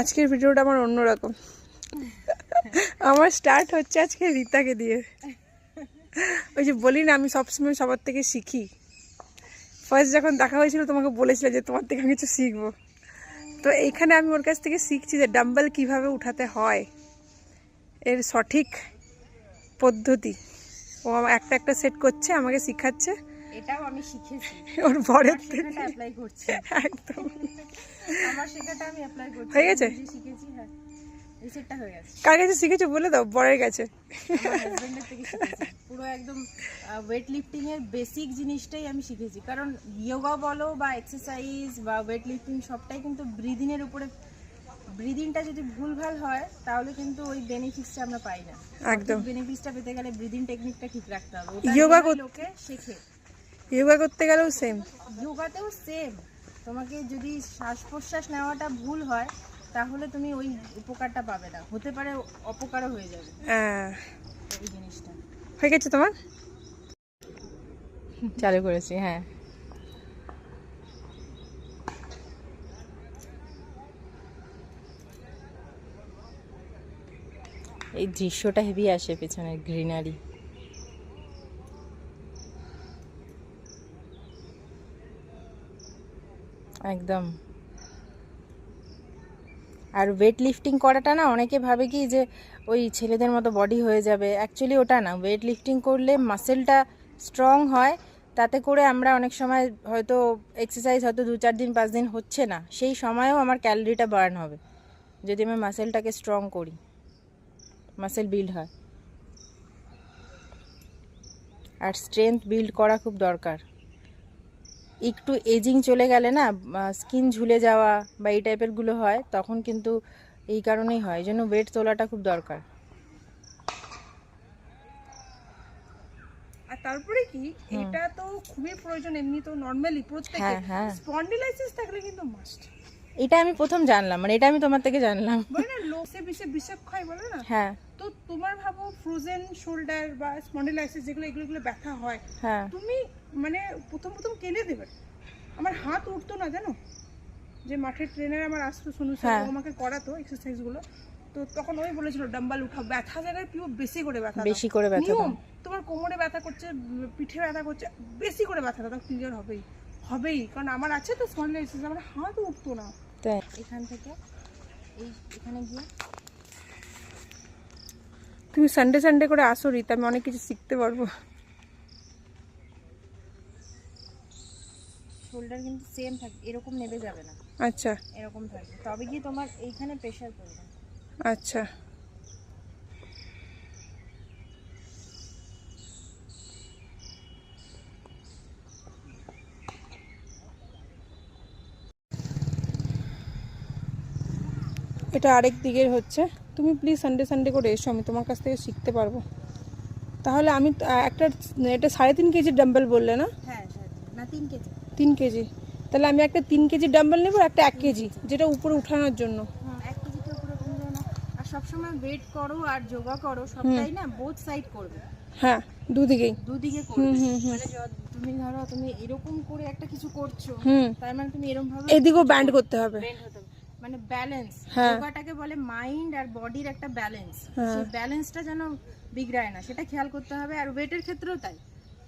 আজকের ভিডিওটা আমার অন্যরকম। আমার স্টার্ট হচ্ছে আজকে রীতাকে দিয়ে। ওই যে বলি না, আমি সবসময় সবার থেকে শিখি। ফার্স্ট যখন দেখা হয়েছিল, তোমাকে বলেছিল যে তোমার থেকে আমি কিছু শিখব। তো এইখানে আমি ওর কাছ থেকে শিখছি যে ডাম্বেল কীভাবে উঠাতে হয়। এর সঠিক পদ্ধতি। ও একটা একটা সেট করছে, আমাকে শিখাচ্ছে। এটাও আমি শিখেছি। ওর বরের থেকে। অ্যাপ্লাই করছি। একদম। আমার শেখাটা আমি অ্যাপ্লাই করছি। হয়ে গেছে? শিখেছি হ্যাঁ। এই হয়ে গেছে। কার কাছে শিখেছো বলে দাও বরের কাছে। পুরো একদম ওয়েট লিফটিং এর বেসিক জিনিসটাই আমি শিখেছি। কারণ যোগা বলো বা এক্সারসাইজ বা ওয়েট লিফটিং সবটাই কিন্তু ব্রিদিং এর উপরে ব্রিদিংটা যদি ভুলভাল হয় তাহলে কিন্তু ওই বেনিফিটসটা আমরা পাই না। একদম। বেনিফিটসটা পেতে গেলে ব্রিদিং টেকনিকটা ঠিক রাখতে হবে। কর- লোকে শেখে? যোগা করতে গেলেও সেম যোগাতেও সেম তোমাকে যদি শ্বাস প্রশ্বাস নেওয়াটা ভুল হয় তাহলে তুমি ওই উপকারটা পাবে না। হতে পারে অপকারও হয়ে যাবে। ওই জিনিসটা। হয়ে গেছে তোমার? চালু করেছি হ্যাঁ। এই দৃশ্যটা হেভি আসে পেছনে গ্রিনারি। একদম। আর ওয়েট লিফটিং করাটা না অনেকে ভাবে কি যে ওই ছেলেদের মতো বডি হয়ে যাবে। অ্যাকচুয়ালি ওটা না ওয়েট লিফটিং করলে মাসেলটা স্ট্রং হয়, তাতে করে আমরা অনেক সময় হয়তো এক্সারসাইজ হয়তো দু চার দিন, পাঁচ দিন হচ্ছে না, সেই সময়েও আমার ক্যালোরিটা বার্ন হবে, যদি আমি মাসেলটাকে স্ট্রং করি মাসেল বিল্ড হয়। আর স্ট্রেংথ বিল্ড করা খুব দরকার। একটু এজিং চলে গেলে না স্কিন ঝুলে যাওয়া বা এই টাইপেরগুলো হয় তখন কিন্তু এই কারণেই হয়। এই জন্য ওয়েট তোলাটা খুব দরকার। আর তারপরে কি এটা তো খুবই প্রয়োজন এমনি তো নর্মালি প্রত্যেকে। স্পন্ডিলাইসিস থাকলে কিন্তু মাস্ট এটা আমি প্রথম জানলাম মানে এটা আমি তোমার থেকে জানলাম। লোসে বিষে বিষে খায় বলে না? হ্যাঁ। তো তোমার ভাবো ফ্রোজেন শোল্ডার বা স্পন্ডিলাইসিস যেগুলো এগুলো এগুলো ব্যথা হয় হ্যাঁ। তুমি মানে প্রথম প্রথম কেনে দেবে? আমার হাত উঠতো না জানো? যে মাঠের ট্রেনার আমার আসতো শুনু হ্যাঁ। আমাকে করাতো এক্সারসাইজগুলো। তো তখন ওই বলেছিল ডাম্বাল উঠাও ব্যথা জায়গায় পিও বেশি করে ব্যথা বেশি করে ব্যথা তোমার কোমরে ব্যথা করছে পিঠে ব্যথা করছে বেশি করে ব্যথা ক্লিয়ার হবেই হবেই। কারণ আমার আছে তো স্পন্ডিলাইসিস আমার হাত উঠতো না। তাই। এখান থেকে এই এখানে গিয়ে তুমি সানডে সানডে করে আসো রীতা। আমি অনেক কিছু শিখতে পারব। শোল্ডার কিন্তু সেম থাকে এরকম নেবে যাবে না। আচ্ছা। এরকম থাকবে। তবে গিয়ে তোমার এইখানে প্রেশার পড়বে আচ্ছা। এটা আরেক দিকের হচ্ছে। তুমি প্লিজ সানডে সানডে করে এসো আমি তোমার কাছ থেকে শিখতে পারব। তাহলে আমি একটা এটা সাড়ে তিন কেজি ডাম্বেল বললে না? হ্যাঁ না তিন কেজি। তিন কেজি। তাহলে আমি একটা তিন কেজি ডাম্বেল নেব একটা এক কেজি যেটা উপরে উঠানোর জন্য। হ্যাঁ এক উপরে না আর সবসময় ওয়েট করো আর যোগা করো সবটাই না বোথ সাইড করবে। হ্যাঁ দুদিকেই। দুদিকে করবে। মানে তুমি ধরো তুমি এরকম করে একটা কিছু করছ তার মানে তুমি এরকম ভাবে এদিকেও ব্যান্ড করতে হবে। Bend হতে হবে। মানে ব্যালেন্স। যোগাটাকে বলে মাইন্ড আর বডির একটা ব্যালেন্স। সেই ব্যালেন্সটা যেন বিগড়ায় না সেটা খেয়াল করতে হবে। আর ওয়েটের ক্ষেত্রেও তাই।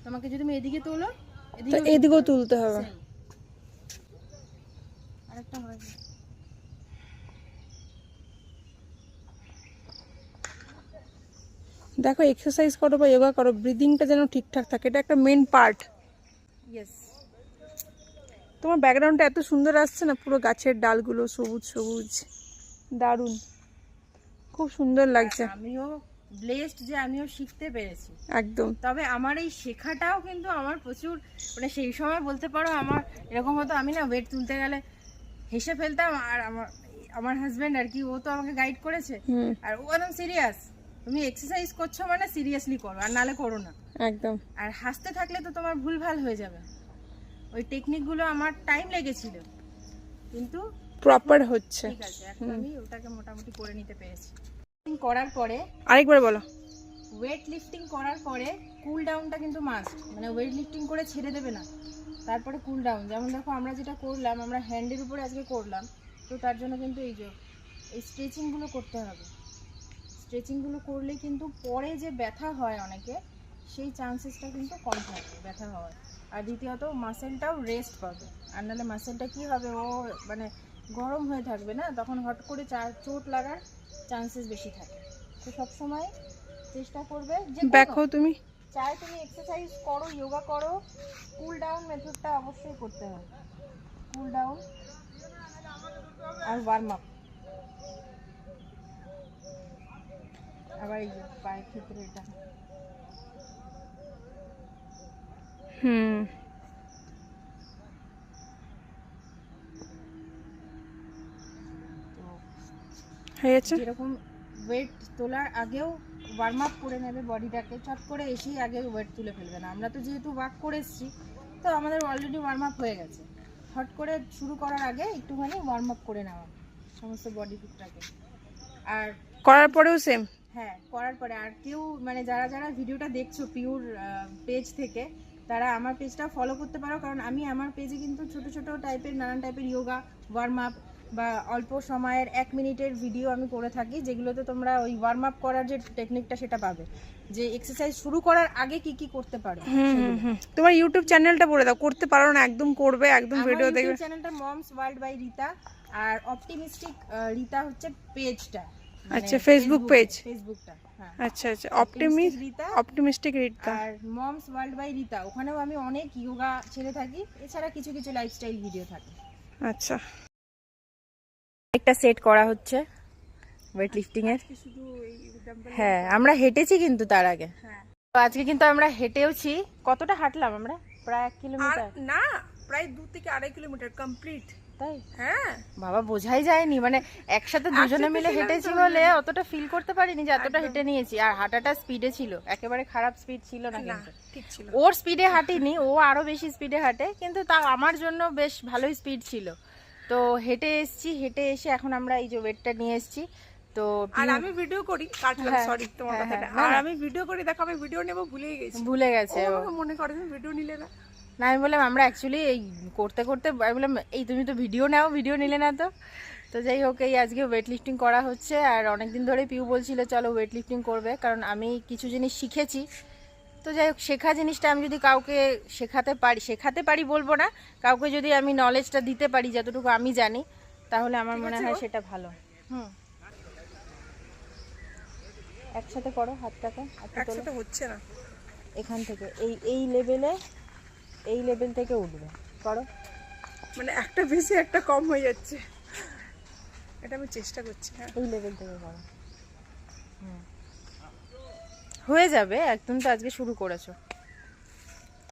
তোমাকে যদি তুমি এদিকে তোলো এদিকেও তুলতে হবে। আরেকটা হয় দেখো এক্সারসাইজ করো বা যোগা করো ব্রিদিংটা যেন ঠিকঠাক থাকে। এটা একটা মেন পার্ট ইয়েস তোমার ব্যাকগ্রাউন্ডটা এত সুন্দর আসছে না? পুরো গাছের ডালগুলো সবুজ সবুজ। দারুণ। খুব সুন্দর লাগছে। আমিও ব্লেসড যে আমিও শিখতে পেরেছি। একদম। তবে আমার এই শেখাটাও কিন্তু আমার প্রচুর মানে সেই সময় বলতে পারো আমার এরকম হতো আমি না ওয়েট তুলতে গেলে হেসে ফেলতাম আর আমার আমার হাজব্যান্ড আর কি ও তো আমাকে গাইড করেছে। আর ও একদম সিরিয়াস তুমি এক্সারসাইজ করছ মানে সিরিয়াসলি করো আর নালে করো না। একদম। আর হাসতে থাকলে তো তোমার ভুলভাল হয়ে যাবে। ওই টেকনিকগুলো আমার টাইম লেগেছিল। কিন্তু প্রপার হচ্ছে। ঠিক আছে এখন আমি ওটাকে মোটামুটি করে নিতে পেরেছি। করার পরে আরেকবার বলো। ওয়েট লিফটিং করার পরে কুল ডাউনটা কিন্তু মাস্ট মানে ওয়েট লিফটিং করে ছেড়ে দেবে না। তারপরে কুল ডাউন যেমন দেখো আমরা যেটা করলাম আমরা হ্যান্ডের উপরে আজকে করলাম তো তার জন্য কিন্তু এই যে এই স্ট্রেচিংগুলো করতে হবে। স্ট্রেচিংগুলো করলে কিন্তু পরে যে ব্যথা হয় অনেকে সেই চান্সেসটা কিন্তু কম থাকবে ব্যথা হওয়ার। আর দ্বিতীয়ত মাসেলটাও রেস্ট পাবে। আর নাহলে মাসেলটা কী হবে? ও মানে গরম হয়ে থাকবে না? তখন হট করে চোট লাগার চান্সেস বেশি থাকে। তো সবসময় চেষ্টা করবে যে দেখো তুমি। চাই তুমি এক্সারসাইজ করো যোগা করো কুল ডাউন মেথডটা অবশ্যই করতে হবে। কুল ডাউন আর ওয়ার্ম আপ আবার এই যে পায়ের ক্ষেত্রে এটা। হুম। ওয়েট তোলার আগেও ওয়ার্ম আপ করে নেবে বডিটাকে চট করে এসেই আগে ওয়েট তুলে ফেলবে না। আমরা তো যেহেতু ওয়ার্ক করে এসেছি তো আমাদের অলরেডি ওয়ার্ম আপ হয়ে গেছে। হট করে শুরু করার আগে একটুখানি ওয়ার্ম আপ করে নেওয়া সমস্ত বডি ফিটটাকে আর করার পরেও সেম হ্যাঁ করার পরে। আর কেউ মানে যারা যারা ভিডিওটা দেখছ পিওর পেজ থেকে তারা আমার পেজটা ফলো করতে পারো। কারণ আমি আমার পেজে কিন্তু ছোট ছোট টাইপের নানান টাইপের যোগা ওয়ার্ম আপ বা অল্প সময়ের এক মিনিটের ভিডিও আমি করে থাকি যেগুলোতে তোমরা ওই ওয়ার্ম আপ করার যে টেকনিকটা সেটা পাবে। যে এক্সারসাইজ শুরু করার আগে কি কি করতে পারো? তোমার ইউটিউব চ্যানেলটা বলে দাও। করতে পারো না একদম করবে একদম ভিডিও দেখবে। চ্যানেলটা মমস ওয়ার্ল্ড বাই রিতা আর অপটিমিস্টিক রিতা হচ্ছে পেজটা আচ্ছা, Facebook page। ফেসবুকটা হ্যাঁ। আচ্ছা আচ্ছা অপটিমিস্ট রিতা অপটিমিস্টিক রিডটা আর মমস ওয়ার্ল্ড বাই রিতা ওখানেও আমি অনেক যোগা ছেড়ে থাকি এছাড়া কিছু কিছু লাইফস্টাইল ভিডিও থাকে। আচ্ছা। একটা সেট করা হচ্ছে ওয়েট লিফটিং এর শুধু হ্যাঁ আমরা হেঁটেছি কিন্তু তার আগে। হ্যাঁ। তো আজকে কিন্তু আমরা হেঁটেওছি কতটা হাঁটলাম আমরা? প্রায় এক কিলোমিটার? না প্রায় দু থেকে আড়াই কিলোমিটার কমপ্লিট তাই? হ্যাঁ। বাবা বোঝাই যায়নি। মানে একসাথে দুজনে মিলে হেঁটেছি বলে অতটা ফিল করতে পারিনি যে এতটা হেঁটে নিয়েছি। আর হাঁটাটা স্পিডে ছিল। একেবারে খারাপ স্পিড ছিল না কিন্তু। ওর স্পিডে হাঁটিনি ও আরও বেশি স্পিডে হাঁটে কিন্তু তা আমার জন্য বেশ ভালোই স্পিড ছিল। তো হেঁটে এসেছি হেঁটে এসে এখন আমরা এই যে ওয়েটটা নিয়ে এসেছি। তো আর আমি ভিডিও করি কাটলাম হ্যাঁ, সরি তোমার হ্যাঁ, কথাটা। হ্যাঁ, আর আমি ভিডিও করি দেখো আমি ভিডিও নেব ভুলে গেছি। ভুলে গেছে মনে করে ভিডিও নিলে না। না আমি বললাম আমরা অ্যাকচুয়ালি এই করতে করতে আমি বললাম এই তুমি তো ভিডিও নাও ভিডিও নিলে না তো। তো যাই হোক এই আজকে ওয়েট লিফটিং করা হচ্ছে আর অনেক দিন ধরে পিউ বলছিল চলো ওয়েট লিফটিং করবে। কারণ আমি কিছু জিনিস শিখেছি। তো যাই হোক শেখা জিনিসটা আমি যদি কাউকে শেখাতে পারি শেখাতে পারি বলব না কাউকে যদি আমি নলেজটা দিতে পারি যতটুকু আমি জানি তাহলে আমার মনে হয় সেটা ভালো। হুম। একসাথে করো হাতটাকে একসাথে হচ্ছে না। এখান থেকে এই এই লেভেলে এই লেভেল থেকে উঠবে। করো। মানে একটা বেশি একটা কম হয়ে যাচ্ছে। এটা আমি চেষ্টা করছি হ্যাঁ। এই লেভেল থেকে করো। হয়ে যাবে একদম তো আজকে শুরু করেছ।